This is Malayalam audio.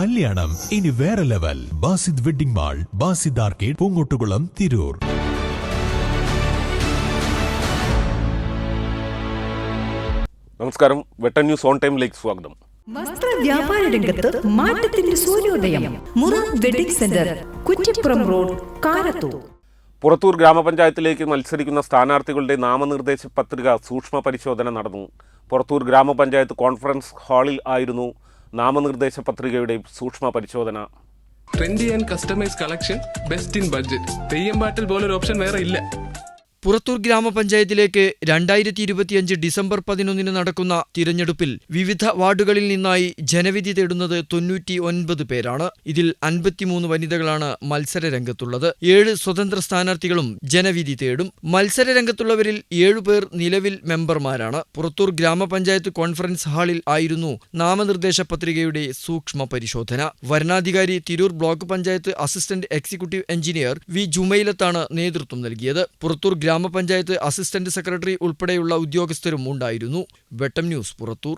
കല്യാണം. ഇനി വേറെ level. Basid wedding mall Basid arcade Poongottukulam Tirur. നമസ്കാരം. വെട്ടൻ ന്യൂസ് ഓൺ ടൈമിലേക്ക് സ്വാഗതം. വസ്ത്ര വ്യാപാര രംഗത്ത് മാറ്റത്തിന്റെ സൂര്യോദയം. Mura wedding centre Kuttippuram road Karathur. Purathur ഗ്രാമപഞ്ചായത്തിലേക്ക് മത്സരിക്കുന്ന സ്ഥാനാർത്ഥികളുടെ നാമനിർദ്ദേശ പത്രിക സൂക്ഷ്മ പരിശോധന നടന്നു. പുറത്തൂർ ഗ്രാമപഞ്ചായത്ത് കോൺഫറൻസ് ഹാളിൽ ആയിരുന്നു നാമനിർദ്ദേശ പത്രികയുടെ സൂക്ഷ്മ പരിശോധന. Trendy and customize collection best in budget Theyyam പാട്ടിൽ പോലൊരു ഓപ്ഷൻ വേറെ ഇല്ല. പുറത്തൂർ ഗ്രാമപഞ്ചായത്തിലേക്ക് രണ്ടായിരത്തി ഇരുപത്തിയഞ്ച് ഡിസംബർ പതിനൊന്നിന് നടക്കുന്ന തിരഞ്ഞെടുപ്പിൽ വിവിധ വാർഡുകളിൽ നിന്നായി ജനവിധി തേടുന്നത് തൊണ്ണൂറ്റി ഒൻപത് പേരാണ്. ഇതിൽ അൻപത്തിമൂന്ന് വനിതകളാണ് മത്സര രംഗത്തുള്ളത് ഏഴ് സ്വതന്ത്ര സ്ഥാനാർത്ഥികളും ജനവിധി തേടും. മത്സര രംഗത്തുള്ളവരിൽ ഏഴുപേർ നിലവിൽ മെമ്പർമാരാണ്. പുറത്തൂർ ഗ്രാമപഞ്ചായത്ത് കോൺഫറൻസ് ഹാളിൽ ആയിരുന്നു നാമനിർദ്ദേശ പത്രികയുടെ സൂക്ഷ്മ പരിശോധന. വരണാധികാരി Tirur block panchayat assistant executive engineer V. ജുമൈലത്താണ് നേതൃത്വം നൽകിയത്. പുറത്തൂർ ഗ്രാമപഞ്ചായത്ത് അസിസ്റ്റന്റ് സെക്രട്ടറി ഉൾപ്പെടെയുള്ള ഉദ്യോഗസ്ഥരും ഉണ്ടായിരുന്നു. വെട്ടം ന്യൂസ് പുറത്തൂർ.